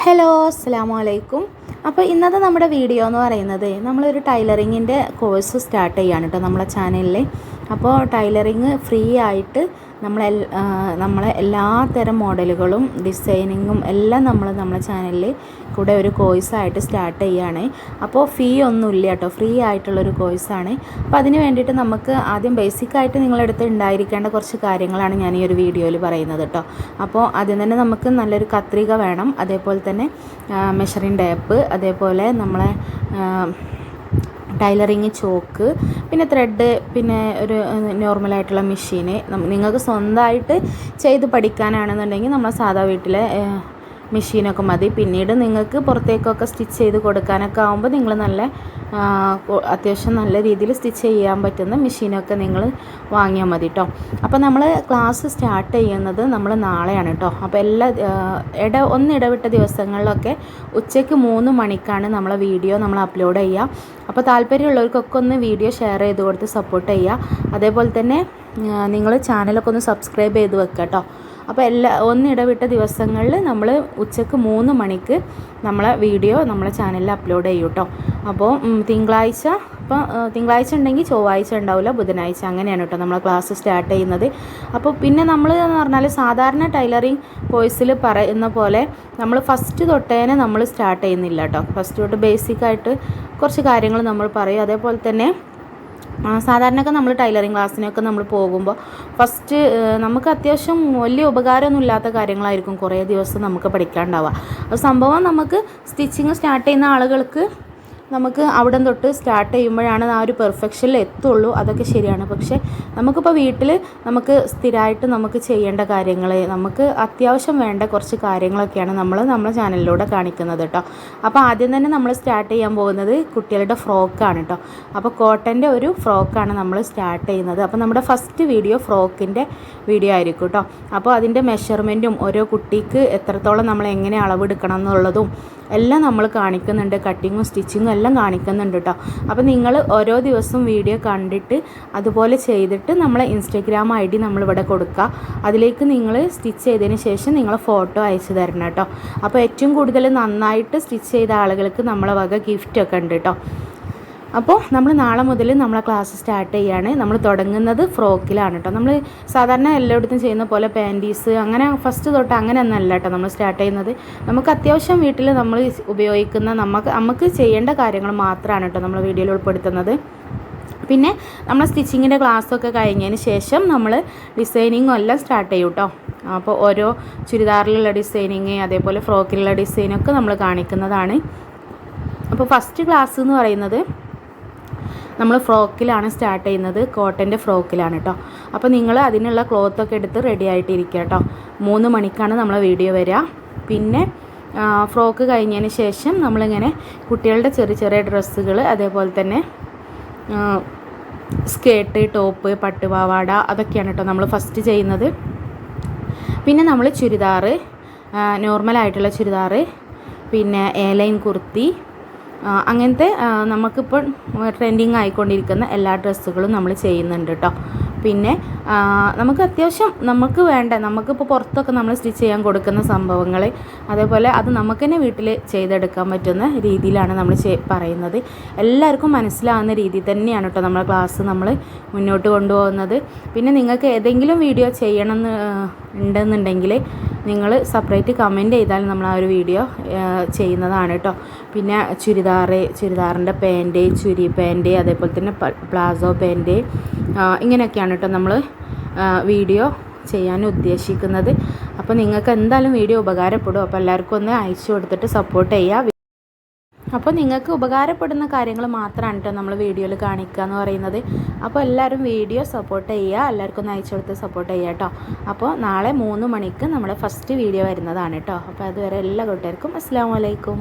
Hello അസ്സാം വലൈക്കും അപ്പോൾ ഇന്നത്തെ നമ്മുടെ വീഡിയോ എന്ന് പറയുന്നത് നമ്മളൊരു ടൈലറിങ്ങിന്റെ കോഴ്സ് സ്റ്റാർട്ട് ചെയ്യാണ് കേട്ടോ നമ്മളെ ചാനലിൽ അപ്പോൾ ടൈലറിങ് ഫ്രീ ആയിട്ട് നമ്മളെ നമ്മളെ എല്ലാ തരം മോഡലുകളും ഡിസൈനിങ്ങും എല്ലാം നമ്മൾ നമ്മളെ ചാനലിൽ കൂടെ ഒരു കോഴ്സായിട്ട് സ്റ്റാർട്ട് ചെയ്യുകയാണ്. അപ്പോൾ ഫീ ഒന്നുമില്ല കേട്ടോ. ഫ്രീ ആയിട്ടുള്ളൊരു കോഴ്സാണ് അപ്പോൾ അതിന് വേണ്ടിയിട്ട് നമുക്ക് ആദ്യം ബേസിക്കായിട്ട് നിങ്ങളടുത്ത് ഉണ്ടായിരിക്കേണ്ട കുറച്ച് കാര്യങ്ങളാണ് ഞാൻ ഈ ഒരു വീഡിയോയിൽ പറയുന്നത് കേട്ടോ. അപ്പോൾ ആദ്യം തന്നെ നമുക്ക് നല്ലൊരു കത്രിക വേണം. അതേപോലെ തന്നെ മെഷറിംഗ് ടേപ്പ് അതേപോലെ നമ്മളെ ടൈലറിങ് ചോക്ക് പിന്നെ ത്രെഡ് പിന്നെ ഒരു നോർമലായിട്ടുള്ള മെഷീന് നിങ്ങൾക്ക് സ്വന്തമായിട്ട് ചെയ്ത് പഠിക്കാനാണെന്നുണ്ടെങ്കിൽ നമ്മൾ സാധാ വീട്ടിലെ മെഷീനൊക്കെ മതി. പിന്നീട് നിങ്ങൾക്ക് പുറത്തേക്കൊക്കെ സ്റ്റിച്ച് ചെയ്ത് കൊടുക്കാനൊക്കെ ആകുമ്പോൾ നിങ്ങൾ നല്ല അത്യാവശ്യം നല്ല രീതിയിൽ സ്റ്റിച്ച് ചെയ്യാൻ പറ്റുന്ന മെഷീനൊക്കെ നിങ്ങൾ വാങ്ങിയാൽ മതി കേട്ടോ അപ്പോൾ നമ്മൾ ക്ലാസ് സ്റ്റാർട്ട് ചെയ്യുന്നത് നമ്മൾ നാളെയാണ് കേട്ടോ അപ്പോൾ എല്ലാ ഇട ഒന്നിടവിട്ട ദിവസങ്ങളിലൊക്കെ ഉച്ചയ്ക്ക് മൂന്ന് മണിക്കാണ് നമ്മളെ വീഡിയോ നമ്മൾ അപ്ലോഡ് ചെയ്യുക. അപ്പോൾ താല്പര്യമുള്ളവർക്കൊക്കെ ഒന്ന് വീഡിയോ ഷെയർ ചെയ്ത് കൊടുത്ത് സപ്പോർട്ട് ചെയ്യുക. അതേപോലെ തന്നെ നിങ്ങൾ ചാനലൊക്കെ ഒന്ന് സബ്സ്ക്രൈബ് ചെയ്ത് വെക്കുക കേട്ടോ. അപ്പോൾ എല്ലാ ഒന്നിടവിട്ട ദിവസങ്ങളിൽ നമ്മൾ ഉച്ചയ്ക്ക് മൂന്ന് മണിക്ക് നമ്മളെ വീഡിയോ നമ്മളെ ചാനലിൽ അപ്ലോഡ് ചെയ്യും കേട്ടോ. അപ്പോൾ തിങ്കളാഴ്ച അപ്പോൾ തിങ്കളാഴ്ച ഉണ്ടെങ്കിൽ ചൊവ്വാഴ്ച ഉണ്ടാവില്ല ബുധനാഴ്ച അങ്ങനെയാണ് കേട്ടോ നമ്മളെ ക്ലാസ് സ്റ്റാർട്ട് ചെയ്യുന്നത്. അപ്പോൾ പിന്നെ നമ്മൾ എന്ന് പറഞ്ഞാൽ സാധാരണ ടൈലറിങ് കോഴ്സിൽ പറയുന്ന പോലെ നമ്മൾ ഫസ്റ്റ് തൊട്ടേനെ നമ്മൾ സ്റ്റാർട്ട് ചെയ്യുന്നില്ല കേട്ടോ. ഫസ്റ്റ് തൊട്ട് ബേസിക്കായിട്ട് കുറച്ച് കാര്യങ്ങൾ നമ്മൾ പറയും. അതേപോലെ തന്നെ സാധാരണയൊക്കെ നമ്മൾ ടൈലറിങ് ക്ലാസ്സിനൊക്കെ നമ്മൾ പോകുമ്പോൾ ഫസ്റ്റ് നമുക്ക് അത്യാവശ്യം വലിയ ഉപകാരമൊന്നും ഇല്ലാത്ത കാര്യങ്ങളായിരിക്കും കുറേ ദിവസം നമുക്ക് പഠിക്കാണ്ടാവുക. അപ്പോൾ സംഭവം നമുക്ക് സ്റ്റിച്ചിങ് സ്റ്റാർട്ട് ചെയ്യുന്ന ആളുകൾക്ക് നമുക്ക് അവിടെ തൊട്ട് സ്റ്റാർട്ട് ചെയ്യുമ്പോഴാണ് ആ ഒരു പെർഫെക്ഷനിൽ എത്തുള്ളൂ. അതൊക്കെ ശരിയാണ്. പക്ഷേ നമുക്കിപ്പോൾ വീട്ടിൽ നമുക്ക് സ്ഥിരമായിട്ട് നമുക്ക് ചെയ്യേണ്ട കാര്യങ്ങൾ നമുക്ക് അത്യാവശ്യം വേണ്ട കുറച്ച് കാര്യങ്ങളൊക്കെയാണ് നമ്മൾ നമ്മുടെ ചാനലിലൂടെ കാണിക്കുന്നത് കേട്ടോ അപ്പോൾ ആദ്യം തന്നെ നമ്മൾ സ്റ്റാർട്ട് ചെയ്യാൻ പോകുന്നത് കുട്ടികളുടെ ഫ്രോക്കാണ് കേട്ടോ അപ്പോൾ കോട്ടന്റെ ഒരു ഫ്രോക്കാണ് നമ്മൾ സ്റ്റാർട്ട് ചെയ്യുന്നത്. അപ്പോൾ നമ്മുടെ ഫസ്റ്റ് വീഡിയോ ഫ്രോക്കിന്റെ വീഡിയോ ആയിരിക്കും കേട്ടോ അപ്പോൾ അതിന്റെ മെഷർമെന്റും ഓരോ കുട്ടിക്ക് എത്രത്തോളം നമ്മൾ എങ്ങനെ അളവെടുക്കണം എന്നുള്ളതും എല്ലാം നമ്മൾ കാണിക്കുന്നുണ്ട്. കട്ടിങ്ങും സ്റ്റിച്ചിങ്ങും എല്ലാം കാണിക്കുന്നുണ്ട് കേട്ടോ അപ്പോൾ നിങ്ങൾ ഓരോ ദിവസവും വീഡിയോ കണ്ടിട്ട് അതുപോലെ ചെയ്തിട്ട് നമ്മളെ ഇൻസ്റ്റഗ്രാം ഐ ഡി നമ്മളിവിടെ കൊടുക്കുക. അതിലേക്ക് നിങ്ങൾ സ്റ്റിച്ച് ചെയ്തതിന് ശേഷം നിങ്ങൾ ഫോട്ടോ അയച്ചു തരണം കേട്ടോ അപ്പോൾ ഏറ്റവും കൂടുതൽ നന്നായിട്ട് സ്റ്റിച്ച് ചെയ്ത ആളുകൾക്ക് നമ്മളെ വക ഗിഫ്റ്റൊക്കെ ഉണ്ട് കേട്ടോ അപ്പോൾ നമ്മൾ നാളെ മുതൽ നമ്മളെ ക്ലാസ് സ്റ്റാർട്ട് ചെയ്യാണ്. നമ്മൾ തുടങ്ങുന്നത് ഫ്രോക്കിലാണ് കേട്ടോ. നമ്മൾ സാധാരണ എല്ലായിടത്തും ചെയ്യുന്ന പോലെ പാന്റീസ് അങ്ങനെ ഫസ്റ്റ് തൊട്ട് അങ്ങനെ ഒന്നല്ല കേട്ടോ നമ്മൾ സ്റ്റാർട്ട് ചെയ്യുന്നത്. നമുക്ക് അത്യാവശ്യം വീട്ടിൽ നമ്മൾ ഉപയോഗിക്കുന്ന നമുക്ക് നമുക്ക് ചെയ്യേണ്ട കാര്യങ്ങൾ മാത്രമാണ് കേട്ടോ നമ്മൾ വീഡിയോയിൽ ഉൾപ്പെടുത്തുന്നത്. പിന്നെ നമ്മൾ സ്റ്റിച്ചിങ്ങിന്റെ ക്ലാസ്സൊക്കെ കഴിഞ്ഞതിന് ശേഷം നമ്മൾ ഡിസൈനിങ്ങും എല്ലാം സ്റ്റാർട്ട് ചെയ്യും കേട്ടോ. അപ്പോൾ ഓരോ ചുരിദാറിലുള്ള ഡിസൈനിങ് അതേപോലെ ഫ്രോക്കിലുള്ള ഡിസൈനൊക്കെ നമ്മൾ കാണിക്കുന്നതാണ്. അപ്പോൾ ഫസ്റ്റ് ക്ലാസ് എന്ന് പറയുന്നത് നമ്മൾ ഫ്രോക്കിലാണ് സ്റ്റാർട്ട് ചെയ്യുന്നത്. കോട്ടന്റെ ഫ്രോക്കിലാണ് കേട്ടോ അപ്പോൾ നിങ്ങൾ അതിനുള്ള ക്ലോത്തൊക്കെ എടുത്ത് റെഡി ആയിട്ടിരിക്കുക കേട്ടോ മൂന്ന് മണിക്കാണ് നമ്മളെ വീഡിയോ വരിക. പിന്നെ ഫ്രോക്ക് കഴിഞ്ഞതിന് ശേഷം നമ്മളിങ്ങനെ കുട്ടികളുടെ ചെറിയ ചെറിയ ഡ്രസ്സുകൾ അതേപോലെ തന്നെ സ്കേർട്ട് ടോപ്പ് പട്ടുപാവാട അതൊക്കെയാണ് കേട്ടോ നമ്മൾ ഫസ്റ്റ് ചെയ്യുന്നത്. പിന്നെ നമ്മൾ ചുരിദാറ് നോർമലായിട്ടുള്ള ചുരിദാറ് പിന്നെ എയർലൈൻ കുർത്തി അങ്ങനത്തെ നമുക്കിപ്പോൾ ട്രെൻഡിങ് ആയിക്കൊണ്ടിരിക്കുന്ന എല്ലാ ഡ്രസ്സുകളും നമ്മൾ ചെയ്യുന്നുണ്ട് കേട്ടോ പിന്നെ നമുക്ക് അത്യാവശ്യം നമുക്ക് വേണ്ട നമുക്കിപ്പോൾ പുറത്തൊക്കെ നമ്മൾ സ്റ്റിച്ച് ചെയ്യാൻ കൊടുക്കുന്ന സംഭവങ്ങൾ അതേപോലെ അത് നമുക്ക് തന്നെ വീട്ടിൽ ചെയ്തെടുക്കാൻ പറ്റുന്ന രീതിയിലാണ് നമ്മൾ പറയുന്നത്. എല്ലാവർക്കും മനസ്സിലാവുന്ന രീതിയിൽ തന്നെയാണ് കേട്ടോ നമ്മൾ ക്ലാസ് നമ്മൾ മുന്നോട്ട് കൊണ്ടുപോകുന്നത്. പിന്നെ നിങ്ങൾക്ക് ഏതെങ്കിലും വീഡിയോ ചെയ്യണമെന്ന് ഉണ്ടെന്നുണ്ടെങ്കിൽ നിങ്ങൾ സെപ്പറേറ്റ് കമന്റ് ചെയ്താൽ നമ്മൾ ആ ഒരു വീഡിയോ ചെയ്യുന്നതാണ് കേട്ടോ പിന്നെ ചുരിദാർ ചുരിദാറിന്റെ പാന്റ് ചുരി പാന്റ് അതേപോലെ തന്നെ പ്ലാസോ പാന്റ് ഇങ്ങനെയൊക്കെയാണ് കേട്ടോ നമ്മൾ വീഡിയോ ചെയ്യാൻ ഉദ്ദേശിക്കുന്നത്. അപ്പോൾ നിങ്ങൾക്ക് എന്തായാലും വീഡിയോ ഉപകാരപ്പെടും. അപ്പോൾ എല്ലാവർക്കും ഒന്ന് അയച്ചു കൊടുത്തിട്ട് സപ്പോർട്ട് ചെയ്യുക. അപ്പോൾ നിങ്ങൾക്ക് ഉപകാരപ്പെടുന്ന കാര്യങ്ങൾ മാത്രമാണ് കേട്ടോ നമ്മൾ വീഡിയോയിൽ കാണിക്കുക എന്ന് പറയുന്നത്. അപ്പോൾ എല്ലാവരും വീഡിയോ സപ്പോർട്ട് ചെയ്യുക എല്ലാവർക്കും ഒന്ന് അയച്ചു കൊടുത്ത് സപ്പോർട്ട് ചെയ്യുക കേട്ടോ. അപ്പോൾ നാളെ മൂന്ന് മണിക്ക് നമ്മുടെ ഫസ്റ്റ് വീഡിയോ വരുന്നതാണ് കേട്ടോ. അപ്പോൾ അതുവരെ എല്ലാ കൂട്ടുകാർക്കും അസ്സാം വലൈക്കും